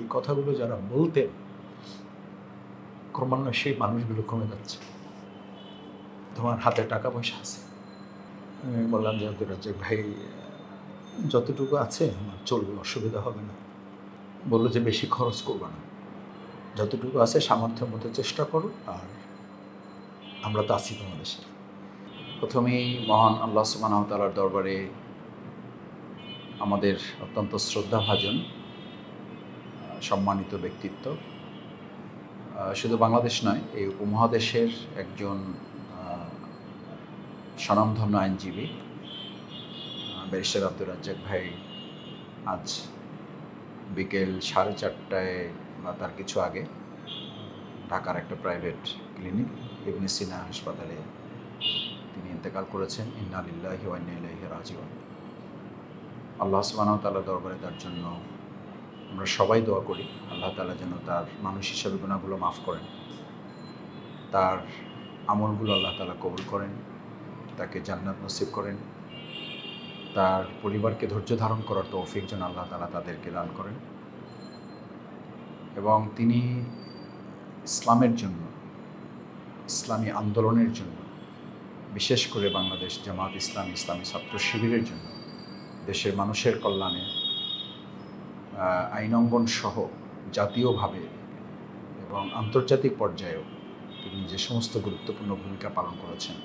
এই কথাগুলো যারা বলতেন, ক্রমান্বয়ে সেই মানুষগুলো কমে যাচ্ছে। তোমার হাতে টাকা পয়সা আছে। আমি বললাম যে, আব্দুর রাজ্জাক ভাই, যতটুকু আছে, আমার চলবে, অসুবিধা হবে না। বলল যে, বেশি খরচ করব না। যতটুকু আছে, সামর্থ্যের মতো চেষ্টা করো, আর আমরা তো আছি তোমাদের সাথে। প্রথমেই মহান আল্লাহ সুবহানাহু ওয়া তাআলার দরবারে আমাদের অত্যন্ত শ্রদ্ধাভাজন সম্মানিত ব্যক্তিত্ব। শুধু বাংলাদেশ নয়, এই উপমহাদেশের একজন স্বনামধন্য আইনজীবী ব্যারিস্টার আব্দুর রাজ্জাক ভাই আজ বিকেল সাড়ে চারটায় বা তার কিছু আগে ঢাকার একটা প্রাইভেট ক্লিনিক ইবনে সিনা হাসপাতালে তিনি ইন্তেকাল করেছেন। ইন্না লিল্লাহি ওয়া ইন্না ইলাইহি রাজিউন। আল্লাহ সুবহানাহু ওয়া তাআলার দরবারে তার জন্য আমরা সবাই দোয়া করি, আল্লাহ তালা যেন তার মানুষ হিসাবে গুণাগুলো মাফ করেন। তার আমলগুলো আল্লাহ তালা কবুল করেন, তাকে জান্নাত নসিব করেন। তার পরিবারকে ধৈর্য ধারণ করার তৌফিক যেন আল্লাহ তালা তাদেরকে দান করেন। এবং তিনি ইসলামের জন্য, ইসলামী আন্দোলনের জন্য, বিশেষ করে বাংলাদেশ জামাত ইসলাম ইসলামী ছাত্র শিবিরের জন্য, দেশের মানুষের কল্যাণে আইনঙ্গন সহ জাতীয়ভাবে এবং আন্তর্জাতিক পর্যায়েও তিনি যে সমস্ত গুরুত্বপূর্ণ ভূমিকা পালন করেছেন,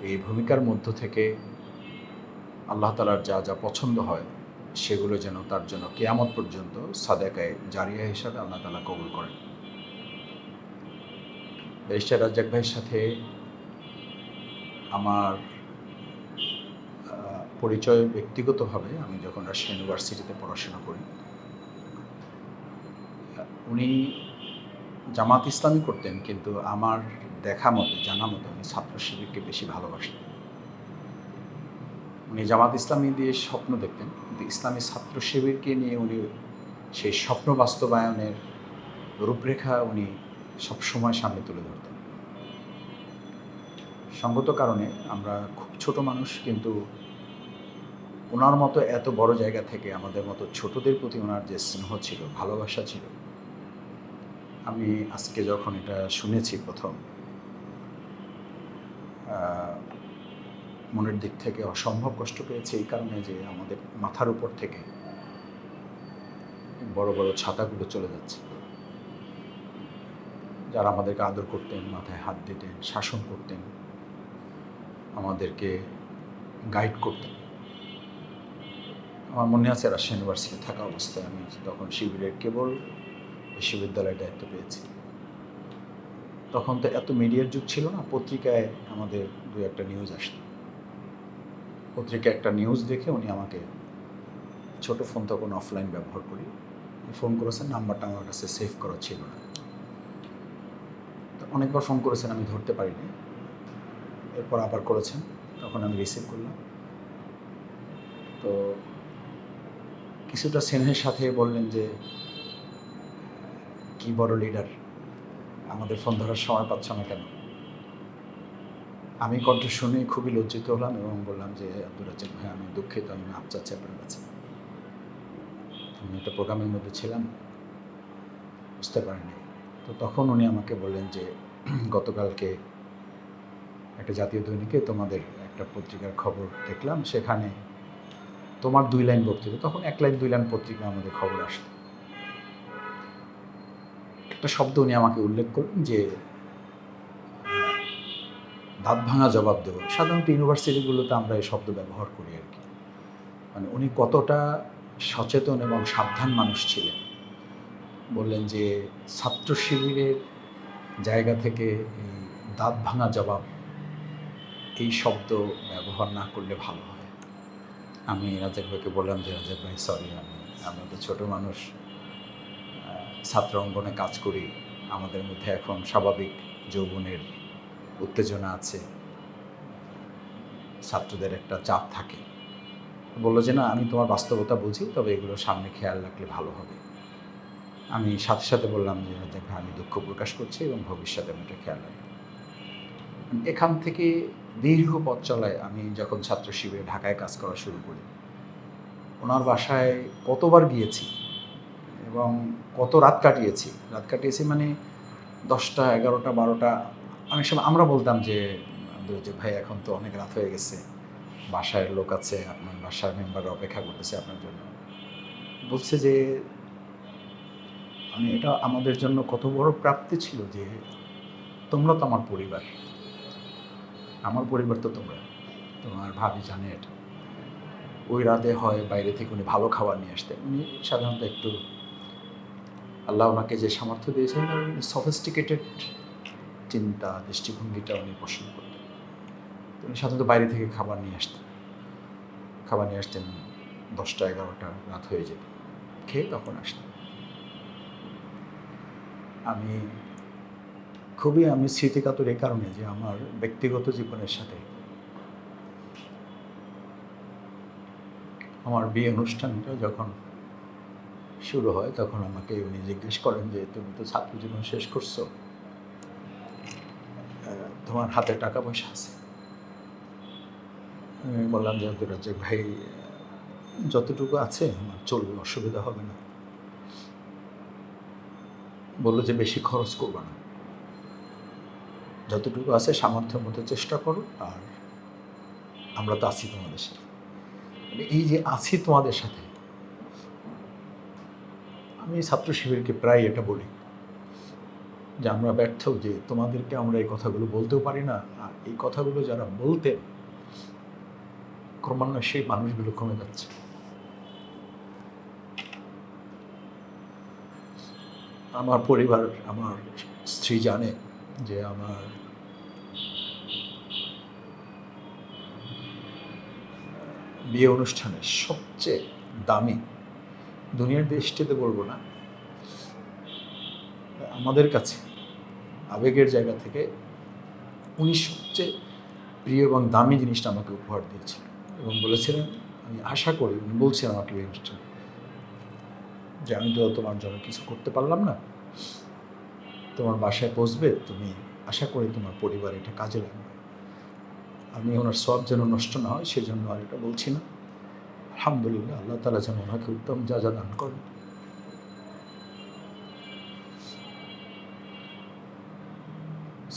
এই ভূমিকার মধ্য থেকে আল্লাহ তালার যা যা পছন্দ হয়, সেগুলো যেন তার জন্য কেয়ামত পর্যন্ত সাদেকায় জারিয়া হিসাবে আল্লাহ তালা কবুল করেন। ব্যারিস্টার রাজ্জাক ভাইয়ের সাথে আমার পরিচয় ব্যক্তিগতভাবে আমি যখন রাজশাহী ইউনিভার্সিটিতে পড়াশোনা করি, উনি জামাত ইসলামী করতেন, কিন্তু আমার দেখা মতো, জানা মতো উনি ছাত্র শিবিরকে বেশি ভালোবাসতেন। উনি জামাত ইসলামী দিয়ে স্বপ্ন দেখতেন, কিন্তু ইসলামী ছাত্র শিবিরকে নিয়ে উনি সেই স্বপ্ন বাস্তবায়নের রূপরেখা উনি সবসময় সামনে তুলে ধরতেন। সঙ্গত কারণে আমরা খুব ছোট মানুষ, কিন্তু ওনার মতো এত বড় জায়গা থেকে আমাদের মতো ছোটদের প্রতি ওনার যে স্নেহ ছিল, ভালোবাসা ছিল, আমি আজকে যখন এটা শুনেছি প্রথম মনের দিক থেকে অসম্ভব কষ্ট পেয়েছি এই কারণে যে আমাদের মাথার উপর থেকে বড় বড় ছাতাগুলো চলে যাচ্ছে। যারা আমাদেরকে আদর করতেন, মাথায় হাত দিতেন, শাসন করতেন, আমাদেরকে গাইড করতেন। আমার মনে আছে রাজশাহী ইউনিভার্সিটি থাকা অবস্থায় আমি তখন শিবিরের কেবল বিশ্ববিদ্যালয়ের দায়িত্ব পেয়েছি। তখন তো এত মিডিয়ার যুগ ছিল না, পত্রিকায় আমাদের দু একটা নিউজ আসতো। পত্রিকায় একটা নিউজ দেখে উনি আমাকে ছোট ফোন তখন অফলাইন ব্যবহার করি। ফোন করেছেন, নাম্বারটা আমার কাছে সেভ করা ছিল না। অনেকবার ফোন করেছেন, আমি ধরতে পারিনি। এরপর আবার করেছেন, তখন আমি রিসিভ করলাম। তো কিছুটা স্নেহের সাথে বললেন যে, কি বড় লিডার আমাদের ফোন ধরার সময় পাচ্ছ না কেন? আমি কণ্ঠ শুনে খুবই লজ্জিত হলাম এবং বললাম যে, আব্দুর রাজ্জাক ভাই, আমি দুঃখিত, আমি মাপ চাচ্ছি আপনার কাছে। আমি একটা প্রোগ্রামের মধ্যে ছিলাম, বুঝতে পারিনি। তো তখন উনি আমাকে বললেন যে, গতকালকে একটা জাতীয় দৈনিকে তোমাদের একটা পত্রিকার খবর দেখলাম, সেখানে তোমার দুই লাইন বক্তৃতা তখন এক লাইন, দুই লাইন পত্রিকা আমাদের খবর আসতো একটা শব্দ উনি আমাকে উল্লেখ করলেন যে, দাঁত ভাঙা জবাব দেব। সাধারণত ইউনিভার্সিটিগুলোতে আমরা এই শব্দ ব্যবহার করি আর কি। মানে উনি কতটা সচেতন এবং সাবধান মানুষ ছিলেন। বললেন যে, ছাত্র শিবিরের জায়গা থেকে এই দাঁত ভাঙা জবাব, এই শব্দ ব্যবহার না করলে ভালো হয়। আমি রাজাক ভাইকে বললাম যে রাজাক ভাই সরি আমি, আমরা তো ছোটো মানুষ ছাত্র অঙ্গনে কাজ করি, আমাদের মধ্যে এখন স্বাভাবিক যৌবনের উত্তেজনা আছে, ছাত্রদের একটা চাপ থাকে। বলল যে, না, আমি তোমার বাস্তবতা বুঝি, তবে এগুলো সামনে খেয়াল রাখলে ভালো হবে। আমি সাথে সাথে বললাম যে ভাই, আমি দুঃখ প্রকাশ করছি এবং ভবিষ্যতে আমি এটা খেয়াল রাখব। এখান থেকে দীর্ঘ পথ চলায় আমি যখন ছাত্র শিবিরে ঢাকায় কাজ করা শুরু করি, ওনার বাসায় কতবার গিয়েছি এবং কত রাত কাটিয়েছি? রাত কাটিয়েছি মানে দশটা, এগারোটা, বারোটা, অনেক সময় আমরা বলতাম যে যে ভাই, এখন তো অনেক রাত হয়ে গেছে বাসায় লোক আছে, আপনার বাসার মেম্বার অপেক্ষা করতেছে আপনার জন্য। বলছে যে, আমি এটা আমাদের জন্য কত বড় প্রাপ্তি ছিল যে তোমরা তো আমার পরিবার। আমার পরিবার তো তোমরা। তোমার ভাবি জানে এটা। ওই রাতে হয় বাইরে থেকে উনি ভালো খাবার নিয়ে আসতেন। উনি সাধারণত একটু আল্লাহ ওনাকে যে সামর্থ্য দিয়েছেন, উনি সফিস্টিকেটেড চিন্তা, দৃষ্টিভঙ্গিটা উনি পছন্দ করতেন। উনি সাধারণত বাইরে থেকে খাবার নিয়ে আসতেন। খাবার নিয়ে আসতেন দশটা, এগারোটা রাত হয়ে যেত। খেয়ে তখন আসতেন। আমি খুবই আমি স্মৃতিকাতর এই কারণে যে আমার ব্যক্তিগত জীবনের সাথে আমার বিয়ে অনুষ্ঠানটা যখন শুরু হয়, তখন আমাকে উনি জিজ্ঞেস করেন যে, তুমি তো ছাত্র জীবন শেষ করছ। তোমার হাতে টাকা পয়সা আছে? আমি বললাম যে আব্দুল রাজ্জাক ভাই যতটুকু আছে, আমার চলবে, অসুবিধা হবে না। বলল যে, বেশি খরচ করবে না। যতটুকু আছে, সামর্থ্যের মতো চেষ্টা করো আর আমরা তো আছি তোমাদের সাথে। মানে এই যে আছি তোমাদের সাথে, আমি ছাত্র শিবিরকে প্রায় এটা বলি যে আমরা ব্যর্থ যে তোমাদেরকে আমরা এই কথাগুলো বলতেও পারি না, আর এই কথাগুলো যারা বলতেন, ক্রমান্বয়ে সেই মানুষগুলো কমে যাচ্ছে। আমার পরিবার, আমার স্ত্রী জানে যে আমার বিয়ে অনুষ্ঠানের সবচেয়ে দামি, দুনিয়ার দেশটিতে বলব না, আমাদের কাছে আবেগের জায়গা থেকে উনি সবচেয়ে প্রিয় এবং দামি জিনিসটা আমাকে উপহার দিয়েছিলেন এবং বলেছিলেন, আমি আশা করি, উনি বলছেন আমাকে এই অনুষ্ঠানে, যে আমি তো তোমার জন্য কিছু করতে পারলাম না। তোমার বাসায় পৌঁছবে, তুমি আশা করি তোমার পরিবার এটা কাজে লাগবে। আমি ওনার সব যেন নষ্ট না হয়, সেজন্য আর এটা বলছি না। আলহামদুলিল্লাহ, আল্লাহ তালা যেন ওনাকে উত্তম যা যা দান করেন।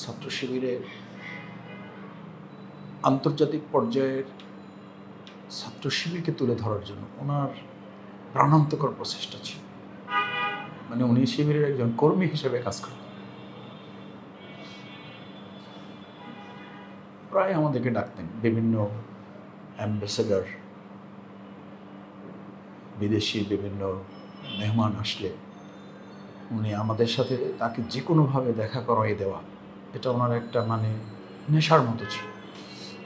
ছাত্র শিবিরের আন্তর্জাতিক পর্যায়ের ছাত্র শিবিরকে তুলে ধরার জন্য ওনার প্রাণান্তকর প্রচেষ্টা ছিল। মানে উনি শিবিরের একজন কর্মী হিসেবে কাজ করেন। প্রায় আমাদেরকে ডাকতেন বিভিন্ন অ্যাম্বাসেডার। বিদেশি বিভিন্ন মেহমান আসলে উনি আমাদের সাথে তাকে যে কোনোভাবে দেখা করাই দেওয়া। এটা ওনার একটা মানে নেশার মতো ছিল।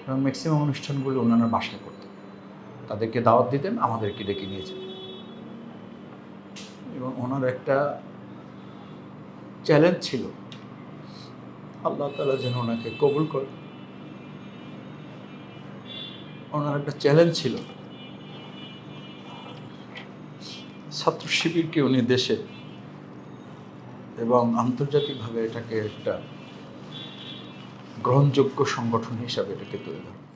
এবং ম্যাক্সিমাম অনুষ্ঠানগুলো ওনারা বাসায় করতেন। তাদেরকে দাওয়াত দিতেন, আমাদেরকে ডেকে নিয়ে যেতেন। এবং ওনার একটা চ্যালেঞ্জ ছিল, আল্লাহ তালা যেন ওনাকে কবুল করে ওনার একটা চ্যালেঞ্জ ছিল। ছাত্র শিবিরকে উনি দেশে এবং আন্তর্জাতিকভাবে এটাকে একটা গ্রহণযোগ্য সংগঠন হিসাবে এটাকে তুলে ধরেন